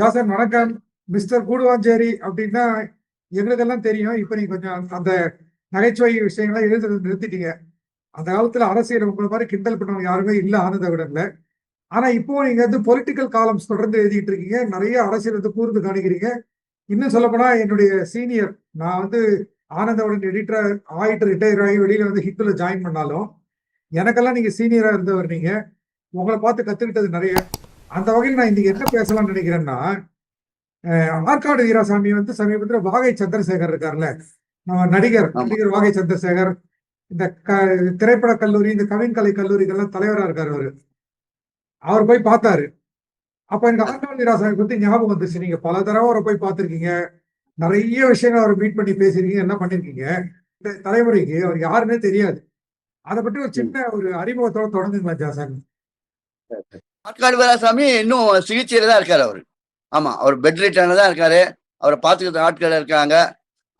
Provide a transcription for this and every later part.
Jason வணக்கம். Mister Guduvancheri அப்படின்னா எங்களுக்கெல்லாம் தெரியும். இப்ப நீங்க கொஞ்சம் அந்த நகைச்சுவை விஷயங்களை எழுத நிறுத்திட்டீங்க. அந்த காலத்துல அரசியல் உங்களை மாதிரி கிண்டல் பண்ணவங்க யாருமே இல்ல ஆனந்த விடல ஆனா இப்போ நீங்க வந்து பொலிட்டிக்கல் காலம்ஸ் தொடர்ந்து எழுதிட்டு இருக்கீங்க. நிறைய அரசியல் வந்து கூர்ந்து காணிக்கிறீங்க. இன்னும் சொல்லப்போனா என்னுடைய சீனியர் நான் வந்து ஆனந்தவுடன் எடிட்டர் ஆயிட்டு ரிட்டையர் ஆகி வெளியில வந்து ஹிட்ல ஜாயின் பண்ணாலும் எனக்கெல்லாம் நீங்க சீனியரா இருந்தவர் நீங்க. உங்களை பார்த்து கத்துக்கிட்டது நிறைய. அந்த வகையில் நான் இன்னைக்கு என்ன பேசலாம்னு நினைக்கிறேன்னா ஆற்காடு வீராசாமி வந்து சமீபத்தில் வாகை சந்திரசேகர் இருக்கார்ல நம்ம நடிகர். நடிகர் வாகை சந்திரசேகர் இந்த க திரைப்பட கல்லூரி இந்த கவின்கலை கல்லூரிகள்லாம் தலைவரா இருக்காரு அவரு. அவர் போய் பார்த்தாரு. அப்ப எனக்கு ஆற்காடு வீராசாமி பத்தி ஞாபகம் வந்துச்சு. நீங்க பல தடவை அவரை போய் பார்த்திருக்கீங்க. நிறைய விஷயங்கள் அவரை மீட் பண்ணி பேசிருக்கீங்க என்ன பண்ணிருக்கீங்க இந்த தலைமுறைக்கு அவர் யாருன்னே தெரியாது. அதை பற்றி ஒரு சின்ன ஒரு அறிமுகத்தோட தொடங்குங்களா ஜாசன் ஆற்காடு வீராசாமி இன்னும் சிகிச்சையில தான் இருக்காரு அவரு. ஆமா அவர் பெட் ரிட்டர்ல தான் இருக்காரு. அவரை பார்த்துக்கிறது ஆட்கள் இருக்காங்க.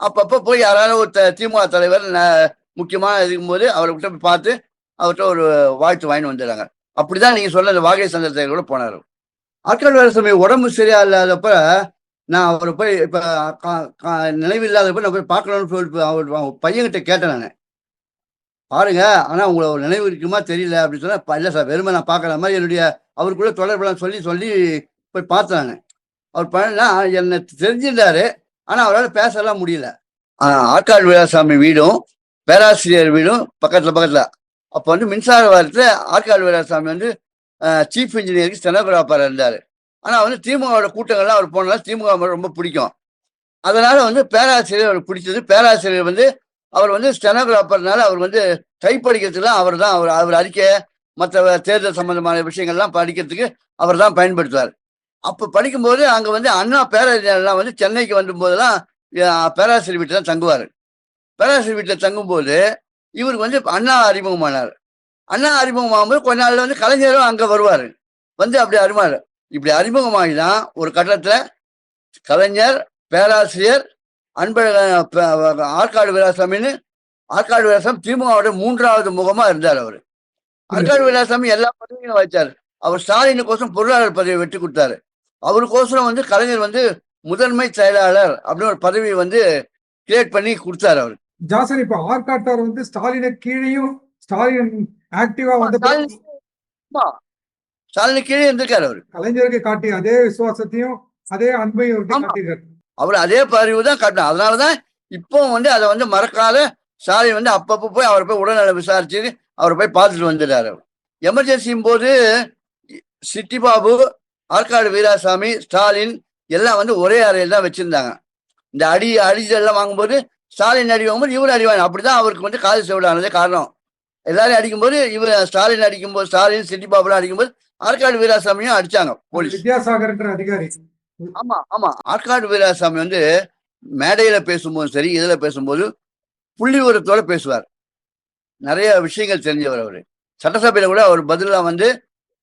அப்பப்போ போய் யாராவது ஒரு த- திமுக தலைவர் முக்கியமாக முக்கியமா இருக்கும்போது அவரை விட்டு போய் பார்த்து அவர்கிட்ட ஒரு வாழ்த்து வாங்கிட்டு வந்துடுறாங்க. அப்படிதான் நீங்க சொன்ன அந்த வாகை சந்திரசேகர் கூட போனார். ஆட்காடு வீராசாமி உடம்பு சரியா இல்லாதப்ப நான் அவரை போய் இப்போ கா- கா- நான் போய் பார்க்கணும்னு சொல்லி அவர் பையன்கிட்ட கேட்டேன் நான். பாருங்க ஆனால் உங்களை ஒரு நினைவு இருக்குமா தெரியல அப்படின்னு சொன்னால் இல்லை சார் வெறுமை நான் பார்க்குற மாதிரி என்னுடைய அவருக்குள்ள தொடர்புலாம் சொல்லி சொல்லி போய் பார்த்தாங்க. அவர் பண்ணா என்னை தெரிஞ்சிருந்தாரு. ஆனா அவரால் பேசலாம் முடியல. ஆற்காடு வீராசாமி வீடும் பேராசிரியர் வீடும் பக்கத்துல பக்கத்துல. அப்போ வந்து மின்சார வாரத்துல ஆற்காடு வீராசாமி வந்து சீஃப் இன்ஜினியருக்கு ஸ்டெனோகிராஃபர் இருந்தார். ஆனால் வந்து திமுகவோட கூட்டங்கள்லாம் அவர் போனதால திமுக ரொம்ப பிடிக்கும். அதனால வந்து பேராசிரியர் அவருக்கு பிடிச்சது. பேராசிரியர் வந்து அவர் வந்து ஸ்டெனோகிராஃபர்னால அவர் வந்து டைப்படிக்கிறதுலாம் அவர் தான் அவர் அவர் அறிக்கை மற்ற தேர்தல் சம்பந்தமான விஷயங்கள்லாம் படிக்கிறதுக்கு அவர் தான் பயன்படுத்துவார். அப்போ படிக்கும்போது அங்கே வந்து அண்ணா பேராசிரியர்லாம் வந்து சென்னைக்கு வந்தபோதெல்லாம் பேராசிரியர் வீட்டில் தான் தங்குவார். பேராசிரியர் வீட்டில் தங்கும்போது இவருக்கு வந்து அண்ணா அறிமுகமானார். அண்ணா அறிமுகமாகும்போது கொஞ்ச நாளில் வந்து கலைஞரும் அங்கே வருவார். வந்து அப்படி அறிமுக இப்படி அறிமுகமாகி தான் ஒரு கட்டத்தில் கலைஞர் பேராசிரியர் அன்பழகன் ஆற்காடு வீராசாமின்னு ஆற்காடு வீராசாமி திமுகவோட மூன்றாவது முகமாக இருந்தார் அவர். ஆற்காடு வீராசாமி எல்லா பதவியும் வச்சார். அவர் ஸ்டாலினுக்கோசம் பொருளாளர் பதவியை வெற்றி கொடுத்தாரு. அவருக்கோசரம் வந்து கலைஞர் வந்து முதன்மை செயலாளர் அப்படின்னு ஒரு பதவி வந்து கிரியேட் பண்ணி கொடுத்தாரு அவர். ஜாசன் இப்ப ஆற்காட்டார் வந்து ஸ்டாலினை கீழேயும் ஸ்டாலின் ஆக்டிவா வந்து ஸ்டாலின். ஸ்டாலினு கீழே இருந்திருக்காரு அவர். கலைஞருக்கு காட்டிய அதே விசுவாசத்தையும் அதே அன்பையும். காட்டியிருக்காரு. அவர் அதே பதிவு தான் காட்டணும் அதனாலதான் இப்போ வந்து அதை வந்து மறக்காத ஸ்டாலின் வந்து அப்பப்போ போய் அவரை போய் உடல்நல விசாரிச்சு அவரை போய் பார்த்துட்டு வந்துடுறாரு. எமர்ஜென்சியும் போது சிட்டி பாபு ஆற்காடு வீராசாமி ஸ்டாலின் எல்லாம் வந்து ஒரே அறையில் தான் வச்சிருந்தாங்க. இந்த அடி அடிதெல்லாம் வாங்கும்போது ஸ்டாலின் அடி வாங்கும்போது இவர் அடி வாங்க அப்படிதான் அவருக்கு வந்து காது செவிடானதே காரணம். எல்லாரும் அடிக்கும்போது இவர் ஸ்டாலின் அடிக்கும்போது ஸ்டாலின் சிட்டி பாபுலாம் அடிக்கும்போது ஆற்காடு வீராசாமியும் அடிச்சாங்க போலீஸ். வித்யாசாகர்ன்ற அதிகாரி. ஆமா ஆமா. ஆற்காடு வீராசாமி வந்து மேடையில பேசும்போது சரி இதுல பேசும்போது புள்ளி விவரத்தோட பேசுவார். நிறைய விஷயங்கள் தெரிஞ்சவர் அவர். சட்டசபையில் கூட அவர் பதிலாக வந்து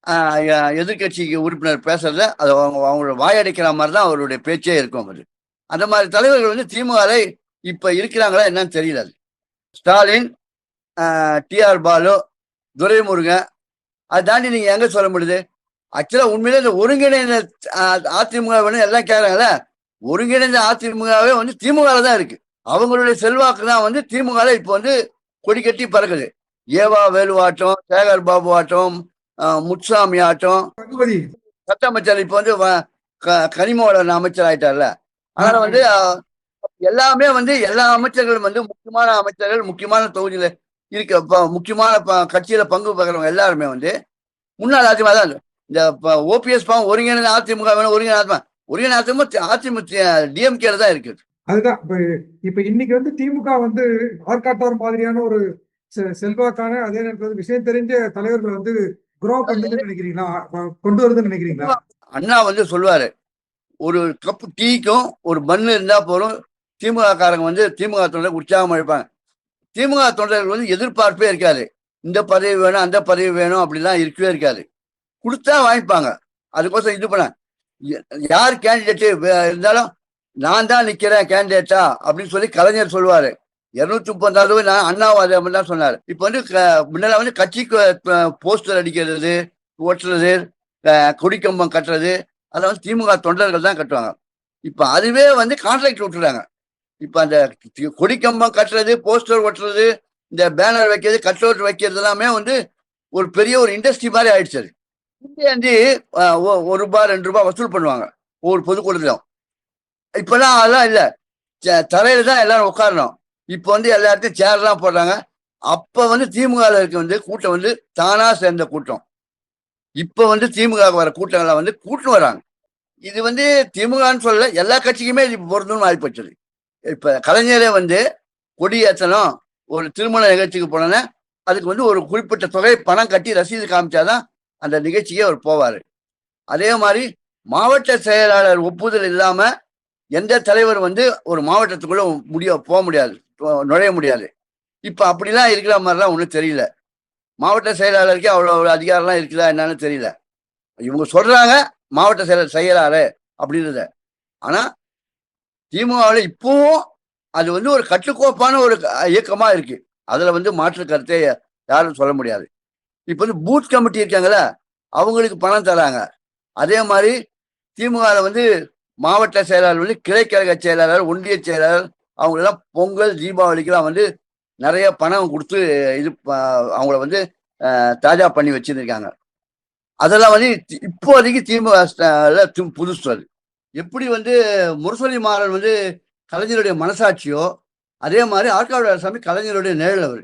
எதிர்கட்சிக்கு எதிர்க்கட்சிக்கு உறுப்பினர் பேசுறத அது அவங்க அவங்களோட வாயடைக்கிற மாதிரி தான் அவருடைய பேச்சே இருக்கும் அது அந்த மாதிரி தலைவர்கள் வந்து திமுகவை இப்போ இருக்கிறாங்களா என்னன்னு தெரியல அது. ஸ்டாலின் டிஆர் பாலு துரைமுருகன் அதை தாண்டி நீங்கள் எங்கே சொல்ல முடியுது? ஆக்சுவலாக உண்மையிலே இந்த ஒருங்கிணைந்த அதிமுக வேணும் எல்லாம் கேட்குறாங்களே ஒருங்கிணைந்த அதிமுகவே வந்து திமுகல தான் இருக்கு. அவங்களுடைய செல்வாக்கு தான் வந்து திமுகல இப்போ வந்து கொடி கட்டி பறக்குது. ஏவா வேலு ஆட்டம் சேகர் பாபு ஆட்டம் முத்துசாமி ஆட்டம். சட்ட அமைச்சர் இப்போ வந்து வ- க- கனிமோட அமைச்சர் ஆயிட்டார்ல. அதனால வந்து எல்லாமே வந்து எல்லா அமைச்சர்களும் வந்து முக்கியமான அமைச்சர்கள் முக்கியமான தொகுதியில இருக்க ப- முக்கியமான கட்சியில பங்கு பெறுறவங்க எல்லாருமே வந்து முன்னாள் அதிமுக தான். இந்த ஓபிஎஸ் பாவம் ஒருங்கிணைந்த அதிமுக வேணும் ஒருங்கிணைந்த அதிமுக ஒருங்கிணைந்த அதிமுக அதிமுக டிஎம்கேல தான் இருக்கு அதுதான். இப்ப இப்ப இன்னைக்கு வந்து திமுக வந்து ஆர்காட்டார் மாதிரியான ஒரு செ- செல்வாக்கான அதே நேரத்தில் விஷயம் தெரிஞ்ச தலைவர்கள் வந்து குரோ பண்ணுன்னு நினைக்கிறீங்களா? கொண்டு வருதுன்னு நினைக்கிறீங்களா? அண்ணா வந்து சொல்லுவாரு ஒரு கப்பு டீக்கும் ஒரு பன்னு இருந்தா போதும் திமுக காரங்க வந்து திமுக தொண்டர் உற்சாகம் அழைப்பாங்க திமுக தொண்டர்கள் வந்து எதிர்பார்ப்பே இருக்காது. இந்த பதவி வேணும் அந்த பதவி வேணும் அப்படிலாம் இருக்கவே இருக்காது. கொடுத்தா வாங்கிப்பாங்க. அதுக்கோசம் இது பண்ண யார் கேண்டிடேட் இருந்தாலும் நான் தான் நிக்கிறேன் கேண்டிடேட்டா அப்படின்னு சொல்லி கலைஞர் சொல்லுவாரு. இருநூத்தி முப்பதாவது நான் அண்ணாவாத தான் சொன்னார். இப்போ வந்து க- முன்னால வந்து கட்சிக்கு போஸ்டர் அடிக்கிறது ஓட்டுறது கொடிக்கம்பம் கட்டுறது அதை வந்து திமுக தொண்டர்கள் தான் கட்டுவாங்க. இப்போ அதுவே வந்து கான்ட்ராக்ட் விட்டுறாங்க. இப்போ அந்த கொடிக்கம்பம் கட்டுறது போஸ்டர் ஒட்டுறது இந்த பேனர் வைக்கிறது கட் வைக்கிறது எல்லாமே வந்து ஒரு பெரிய ஒரு இண்டஸ்ட்ரி மாதிரி ஆயிடுச்சு அது. இங்கே வந்து ஒ- ஒரு ரூபாய் ரெண்டு ரூபாய் வசூல் பண்ணுவாங்க. ஒவ்வொரு பொதுக்கூட்டத்திலும் இப்பெல்லாம் அதெல்லாம் இல்லை. தரையில தான் எல்லாரும் உட்காரணும். இப்போ வந்து எல்லா இடத்தையும் சேர்லாம் போடுறாங்க. அப்போ வந்து திமுக இருக்க வந்து கூட்டம் வந்து தானாக சேர்ந்த கூட்டம். இப்போ வந்து திமுக வர கூட்டங்கள்லாம் வந்து கூட்டம் வராங்க. இது வந்து திமுகன்னு சொல்ல எல்லா கட்சிக்குமே இது பொருந்தும்னு ஆகிப்போச்சு இப்போ கலைஞரே வந்து கொடி ஏற்றணும் ஒரு திருமண நிகழ்ச்சிக்கு போனோன்னா அதுக்கு வந்து ஒரு குறிப்பிட்ட தொகை பணம் கட்டி ரசீது காமிச்சாதான் அந்த நிகழ்ச்சிக்கே அவர் போவார். அதே மாதிரி மாவட்ட செயலாளர் ஒப்புதல் இல்லாமல் எந்த தலைவர் வந்து ஒரு மாவட்டத்துக்குள்ள முடிய போக முடியாது நுழைய முடியாது. இப்ப அப்படிலாம் இருக்கிற மாதிரிலாம் ஒன்றும் தெரியல. மாவட்ட செயலாளருக்கே அவ்வளோ அவ்வளோ அதிகாரம்லாம் இருக்குதா என்னன்னு தெரியல. இவங்க சொல்றாங்க மாவட்ட செயலர் செய்யறாரு அப்படின்றத. ஆனா திமுகவில் இப்பவும் அது வந்து ஒரு கட்டுக்கோப்பான ஒரு இயக்கமா இருக்கு. அதுல வந்து மாற்று கருத்தே யாரும் சொல்ல முடியாது. இப்ப வந்து பூத் கமிட்டி இருக்காங்கல்ல அவங்களுக்கு பணம் தராங்க. அதே மாதிரி திமுகவில் வந்து மாவட்ட செயலாளர் வந்து கிளைக்கழக செயலாளர் ஒன்றிய செயலாளர் அவங்களெல்லாம் பொங்கல் தீபாவளிக்கெல்லாம் வந்து நிறைய பணம் கொடுத்து இது ப- அவங்கள வந்து தாஜா பண்ணி வச்சிருக்காங்க அதெல்லாம் வந்து இப்போதைக்கு திமுக புதுசு அது. எப்படி வந்து முரசொலி மாறன் வந்து கலைஞருடைய மனசாட்சியோ அதே மாதிரி ஆற்காடு சாமி கலைஞருடைய நிழல் அவர்.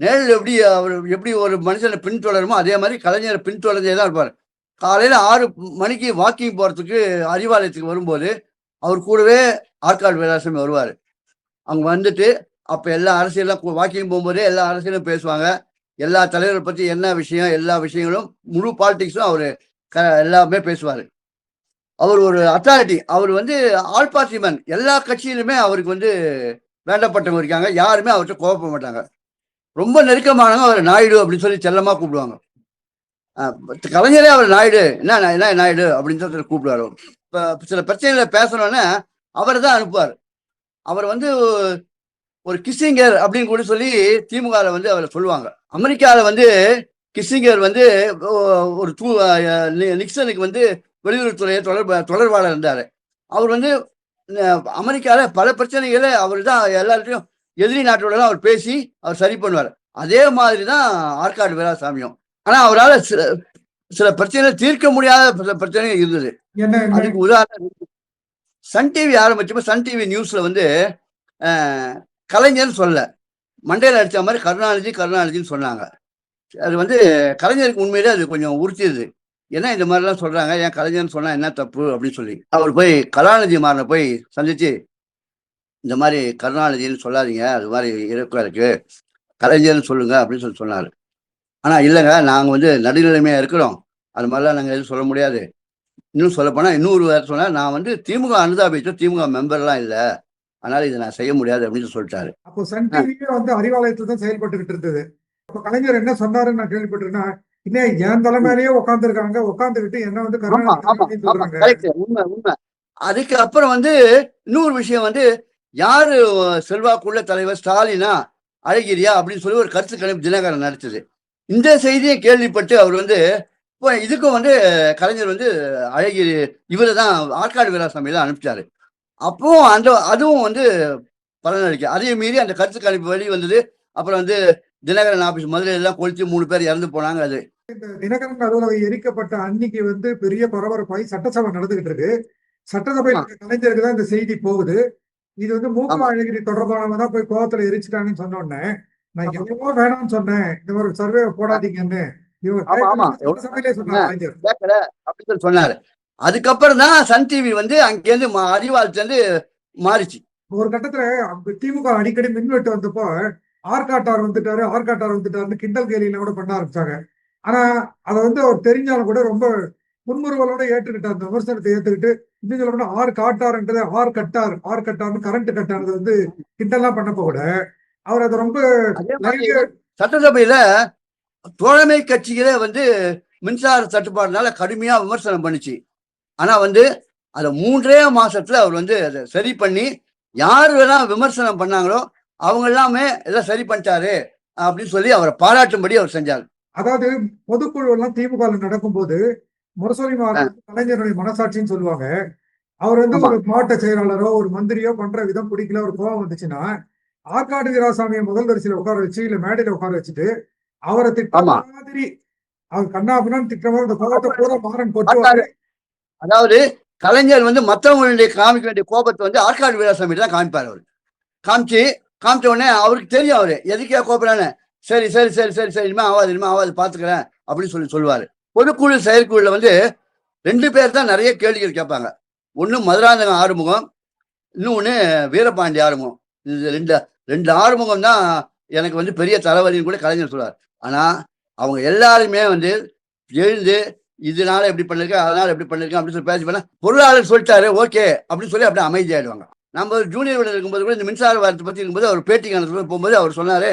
நிழல் எப்படி அவர் எப்படி ஒரு மனுஷனை பின்தொடருமோ அதே மாதிரி கலைஞரை பின்தொடர்ந்தே தான் இருப்பார். காலையில ஆறு மணிக்கு வாக்கிங் போறதுக்கு அறிவாலயத்துக்கு வரும்போது அவர் கூடவே ஆற்காடு வேலாசாமி வருவார். அவங்க வந்துட்டு அப்போ எல்லா அரசியலும் வாக்கிங் போகும்போதே எல்லா அரசியலும் பேசுவாங்க. எல்லா தலைவரை பற்றி என்ன விஷயம் எல்லா விஷயங்களும் முழு பாலிடிக்ஸும் அவர் க- எல்லாமே பேசுவார். அவர் ஒரு அத்தாரிட்டி அவர் வந்து ஆல் பார்ட்டி மேன் எல்லா கட்சியிலுமே அவருக்கு வந்து வேண்டப்பட்டவங்க இருக்காங்க. யாருமே அவர்கிட்ட கோவப்பட மாட்டாங்க. ரொம்ப நெருக்கமானவங்க அவர். நாயுடு அப்படின்னு சொல்லி செல்லமாக கூப்பிடுவாங்க. கலைஞரே அவர் நாயுடு. என்ன என்ன நாயுடு அப்படின்னு சொல்லி கூப்பிடுவார். இப்போ சில பிரச்சனைகளை பேசணும்னா அவரை தான் அனுப்புவார். அவர் வந்து ஒரு கிஸ்ஸிங்கர் அப்படின்னு கூட சொல்லி திமுக வந்து அவரை சொல்லுவாங்க. அமெரிக்காவில் வந்து கிஸ்ஸிங்கர் வந்து ஒரு தூ நி- நிக்சனுக்கு வந்து வெளியுறவுத்துறை தொடர்பு தொடர்பாளர் இருந்தார். அவர் வந்து அமெரிக்காவில் பல பிரச்சனைகளை அவர் தான் எல்லார்ட்டையும் எதிரி நாட்டோட அவர் பேசி அவர் சரி பண்ணுவார். அதே மாதிரி தான் ஆற்காடு வீராசாமியும். ஆனால் அவரால் சில சில பிரச்சனைகளை தீர்க்க முடியாத சில பிரச்சனைகள் இருந்தது. அதுக்கு உதாரணம் சன் டிவி ஆரம்பிச்சப்ப சன் டிவி நியூஸ்ல வந்து அஹ், கலைஞர்னு சொல்ல மண்டையில அடிச்ச மாதிரி கருணாநிதி கருணாநிதின்னு சொன்னாங்க. அது வந்து கலைஞருக்கு உண்மையிலே அது கொஞ்சம் உறுத்தியது. ஏன்னா இந்த மாதிரிலாம் சொல்றாங்க ஏன் கலைஞர்னு சொன்னா என்ன தப்பு அப்படின்னு சொல்லி. அவர் போய் கருணாநிதி மாறனை போய் சந்திச்சு இந்த மாதிரி கருணாநிதின்னு சொல்லாதீங்க அது மாதிரி இருக்கு கலைஞர்னு சொல்லுங்க அப்படின்னு சொல்லி சொன்னாரு. ஆனா இல்லைங்க நாங்க வந்து நடுநிலைமையா இருக்கிறோம். அது மாதிரிலாம் நாங்க எதுவும் சொல்ல முடியாது. இன்னும் சொல்ல போனா இன்னொரு வேற சொன்னா நான் வந்து திமுக அனுதாபிச்சோ திமுக மெம்பர்லாம் இல்ல. அதனால இதை நான் செய்ய முடியாது அப்படின்னு சொல்லிட்டாரு. அப்போ சன் டிவியே வந்து அறிவாலயத்துல தான் செயல்பட்டுக்கிட்டு இருந்தது. அப்ப கலைஞர் என்ன சொன்னாருன்னு நான் கேள்விப்பட்டிருக்கேன் இன்னும் என் தலைமையிலேயே உட்காந்துருக்காங்க உட்காந்துக்கிட்டு என்ன வந்து உண்மை உண்மை. அதுக்கு அப்புறம் வந்து இன்னொரு விஷயம் வந்து யாரு செல்வாக்குள்ள தலைவர் ஸ்டாலினா அழகிரியா அப்படின்னு சொல்லி ஒரு கருத்து கணிப்பு தினகரன் நடத்துது இந்த செய்தியை கேள்விப்பட்டு அவர் வந்து இப்போ இதுக்கும் வந்து கலைஞர் வந்து அழகிரி இவரை தான் ஆற்காடு வீராசாமி தான் அனுப்பிச்சாரு. அப்பவும் அந்த அதுவும் வந்து பலனளிக்க. அதையும் மீறி அந்த கருத்து கணிப்பு வெளி வந்தது. அப்புறம் வந்து தினகரன் ஆபீஸ் மதுரையில எல்லாம் கொளுத்தி மூணு பேர் இறந்து போனாங்க அது. தினகரன் அலுவலகம் எரிக்கப்பட்ட அன்னைக்கு வந்து பெரிய பரபரப்பாய் சட்டசபை நடந்துகிட்டு இருக்கு. சட்டசபையில் கலைஞருக்கு தான் இந்த செய்தி போகுது. இது வந்து மூக்க. அழகிரி தொடர்பானவங்க தான் போய் கோவத்துல எரிச்சிட்டாங்கன்னு சொன்ன உடனே நான் எவ்வளவோ வேணாம்னு சொன்னேன். இந்த மாதிரி சர்வே போடாதீங்கன்னு. அப்படின்னு சொன்னாரு. அதுக்கப்புறம் தான் சன் டிவி வந்து அங்கேருந்து மா- அறிவாலயத்துலேருந்து மாறிச்சு. ஒரு கட்டத்துல திமுக அடிக்கடி மின்வெட்டு வந்தப்போ ஆர்காட்டார் வந்துட்டாரு ஆர்காட்டார் வந்துட்டாருன்னு கிண்டல் கேலியில கூட பண்ண ஆரம்பிச்சாங்க. ஆனா அதை வந்து அவர் தெரிஞ்சாலும் கூட ரொம்ப முன்முறுவலோட ஏற்றுக்கிட்டார் அந்த விமர்சனத்தை ஏத்துக்கிட்டு இன்னும் சொல்ல ஆர் காட்டார்ன்றது ஆர் கட்டார் ஆர் கட்டார்னு கரண்ட் கட்டானது வந்து கிண்டல்லாம் பண்ணப்போ கூட அவர் அதை ரொம்ப சட்டசபையில தோழமை கட்சிகளே வந்து மின்சார தட்டுப்பாடுனால கடுமையா விமர்சனம் பண்ணுச்சு. ஆனா வந்து அதை மூன்றே மாசத்துல அவர் வந்து அதை சரி பண்ணி யார் வேணா விமர்சனம் பண்ணாங்களோ அவங்க எல்லாமே எல்லாம் சரி பண்ணிட்டாரு அப்படின்னு சொல்லி அவரை பாராட்டும்படி அவர் செஞ்சார். அதாவது பொதுக்குழு எல்லாம் திமுக நடக்கும்போது முரசொலி கலைஞருடைய மனசாட்சின்னு சொல்லுவாங்க. அவர் வந்து. ஒரு மாவட்ட செயலாளரோ ஒரு மந்திரியோ பண்ற விதம் பிடிக்கல ஒரு கோவம் வந்துச்சுன்னா ஆற்காடு வீராசாமியை முதல் வரிசையில உட்கார வச்சு இல்ல மேடையில உட்கார வச்சுட்டு அவரை திட்ட ஆமா. மாதிரி அவர் கண்ணாபுரம் திட்ட மாதிரி அந்த கோபத்தை பூரா மாறன் கொட்டுவாரு அதாவது கலைஞர் வந்து மற்றவங்களுடைய காமிக்க வேண்டிய கோபத்தை வந்து ஆற்காடு வீராசாமி தான் காமிப்பார் அவர். காமிச்சு காமிச்ச உடனே அவருக்கு தெரியும் அவரு. எதுக்கே கோபுறான்னு சரி சரி சரி சரி சரி இனிமே ஆகாது இனிமே ஆகாது பாத்துக்கிறேன் அப்படின்னு சொல்லி சொல்லுவாரு. பொதுக்குழு செயற்குழுல வந்து ரெண்டு பேர் தான் நிறைய கேள்விகள் கேட்பாங்க. ஒண்ணு மதுராந்தகம் ஆறுமுகம் இன்னொன்னு வீரபாண்டி ஆறுமுகம். இது ரெண்டு ரெண்டு ஆறுமுகம் தான் எனக்கு வந்து பெரிய தலைவலின்னு கூட கலைஞர் சொல்றார். ஆனா அவங்க எல்லாருமே வந்து எழுந்து இதனால எப்படி பண்ணிருக்கேன் அதனால எப்படி பண்ணிருக்கேன் அப்படின்னு சொல்லி பேசி பண்ண பொருளாளர் சொல்லிட்டாரு ஓகே அப்படின்னு சொல்லி அப்படியே அமைதியாயிடுவாங்க. நம்ம ஜூனியர் விட இருக்கும்போது கூட இந்த மின்சார வாரத்தை பத்தி இருக்கும்போது அவர் பேட்டி காணத்துல போகும்போது அவர் சொன்னாரு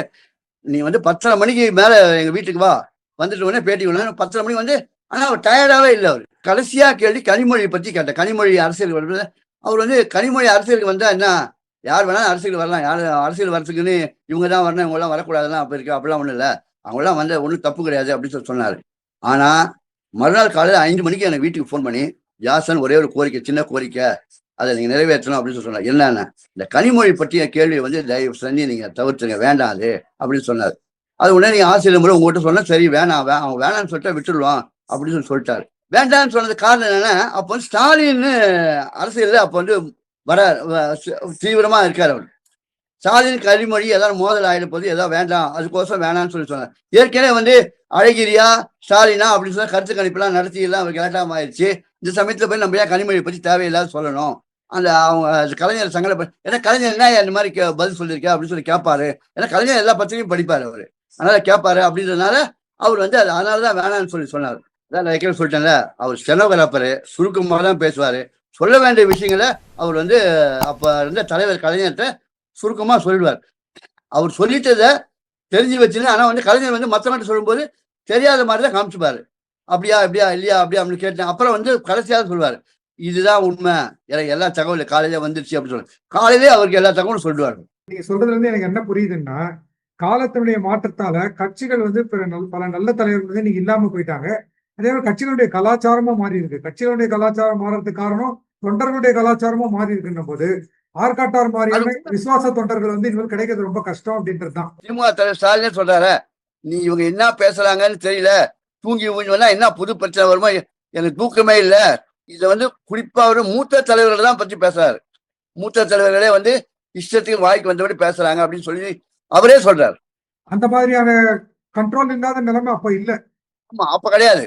நீ வந்து பத்தரை மணிக்கு மேல எங்க வீட்டுக்கு வா. வந்துட்டு உடனே பேட்டி கொண்டு பத்தரை மணிக்கு வந்து ஆனா அவர் டயர்டாவே இல்லை அவர். கடைசியா கேள்வி கனிமொழி பத்தி கேட்டேன் கனிமொழி அரசியல் அவர் வந்து கனிமொழி அரசியலுக்கு வந்தா என்ன யார் வேணாலும் அரசியல் வரலாம். யார் அரசியல் வரத்துக்குன்னு இவங்க தான் வரணும் இவங்க எல்லாம் வரக்கூடாதுலாம் அப்போ இருக்கு. அப்படிலாம் ஒன்றும் இல்லை. அவங்களாம் வந்து ஒன்றும் தப்பு கிடையாது அப்படின்னு சொல்லி சொன்னார். ஆனால் மறுநாள் காலையில் ஐந்து மணிக்கு எனக்கு வீட்டுக்கு ஃபோன் பண்ணி யாசன் ஒரே ஒரு கோரிக்கை சின்ன கோரிக்கை. அதை நீங்கள் நிறைவேற்றணும் அப்படின்னு சொல்லி சொன்னார். என்னென்ன இந்த கனிமொழி பற்றிய கேள்வியை வந்து தயவு செஞ்சு நீங்கள் தவிர்த்துங்க வேண்டாம் அது அப்படின்னு சொன்னார். அது உடனே நீங்கள் ஆசிரியர் முறை உங்கள்கிட்ட சொன்னால் சரி வேணாம் வே அவன் வேணாம்னு சொல்லிட்டா விட்டுடுவான் அப்படின்னு சொல்லி சொல்லிட்டாரு. வேண்டாம்னு சொன்னது காரணம் என்னன்னா அப்போ வந்து ஸ்டாலின் அரசியலில் அப்போ வந்து வர வ- தீவிரமா இருக்கார் அவர். ஸ்டாலின் கனிமொழி ஏதாவது மோதல் ஆயிட போது ஏதாவது வேண்டாம் அதுக்கோசரம் வேணாம்னு சொல்லி சொன்னார். ஏற்கனவே வந்து அழகிரியா ஸ்டாலினா அப்படின்னு சொல்லி கருத்து கணிப்பெல்லாம் நடத்தி எல்லாம் அவர் கரெக்டாக ஆயிடுச்சு இந்த சமயத்துல போய் நம்ம ஏன் கனிமொழி பத்தி தேவையில்லாத சொல்லணும்? அந்த அவங்க கலைஞர் சங்கட ஏன்னா கலைஞர் என்ன இந்த மாதிரி கே- பதில் சொல்லியிருக்கா அப்படின்னு சொல்லி கேட்பாரு ஏன்னா கலைஞர் எல்லா பத்திரிகையும் படிப்பாரு அவரு. அதனால கேட்பாரு அப்படின்றதுனால அவர் வந்து அது அதனாலதான் வேணாம்னு சொல்லி சொன்னார். அதான் நான் ஏற்கனவே சொல்லிட்டேன்ல அவர் செலவு கலப்பாரு சுருக்கமாக தான் பேசுவாரு. சொல்ல வேண்டிய விஷயங்களை அவர் வந்து அப்போ இருந்த தலைவர் கலைஞர்கிட்ட சுருக்கமாக சொல்லிடுவார். அவர் சொல்லிட்டதை தெரிஞ்சு வச்சுன்னு ஆனால் வந்து கலைஞர் வந்து மற்றவங்கிட்ட சொல்லும்போது தெரியாத மாதிரி தான் காமிச்சுப்பார். அப்படியா இப்படியா இல்லையா அப்படியா அப்படின்னு கேட்டேன். அப்புறம் வந்து கடைசியாக சொல்லுவார். இதுதான் உண்மை. எனக்கு எல்லா தகவலும் காலையில வந்துருச்சு அப்படின்னு சொல்லி காலையிலே அவருக்கு எல்லா தகவலும் சொல்லுவார். நீங்க சொல்றதுல இருந்து எனக்கு என்ன புரியுதுன்னா காலத்தினுடைய மாற்றத்தால கட்சிகள் வந்து பிற நல்- பல நல்ல தலைவர்கள் வந்து நீங்க இல்லாம போயிட்டாங்க. அதே மாதிரி கட்சிகளுடைய கலாச்சாரமும் மாறி இருக்கு. கட்சிகளுடைய கலாச்சாரம் மாறதுக்கு காரணம் தொண்டர்களுடைய கலாச்சாரமும் மாறி இருக்குன்னும் போது ஆர்காட்டார் மாதிரியான விசுவாச தொண்டர்கள் வந்து இனிமேல் கிடைக்கிறது ரொம்ப கஷ்டம் அப்படின்றது தான். திமுக தலைவர் ஸ்டாலினே சொல்றாரு நீ இவங்க என்ன பேசுறாங்கன்னு தெரியல. தூங்கி ஊஞ்சி வந்தா என்ன புது பிரச்சனை வருமோ? எனக்கு தூக்கமே இல்ல. இதை வந்து குறிப்பா அவரு மூத்த தலைவர்கள் தான் பத்தி பேசுறாரு. மூத்த தலைவர்களே வந்து இஷ்டத்துக்கு வாய்க்கு வந்தபடி பேசுறாங்க அப்படின்னு சொல்லி அவரே சொல்றாரு. அந்த மாதிரியான கண்ட்ரோல் இல்லாத நிலைமை அப்ப இல்ல. ஆமா அப்ப கிடையாது.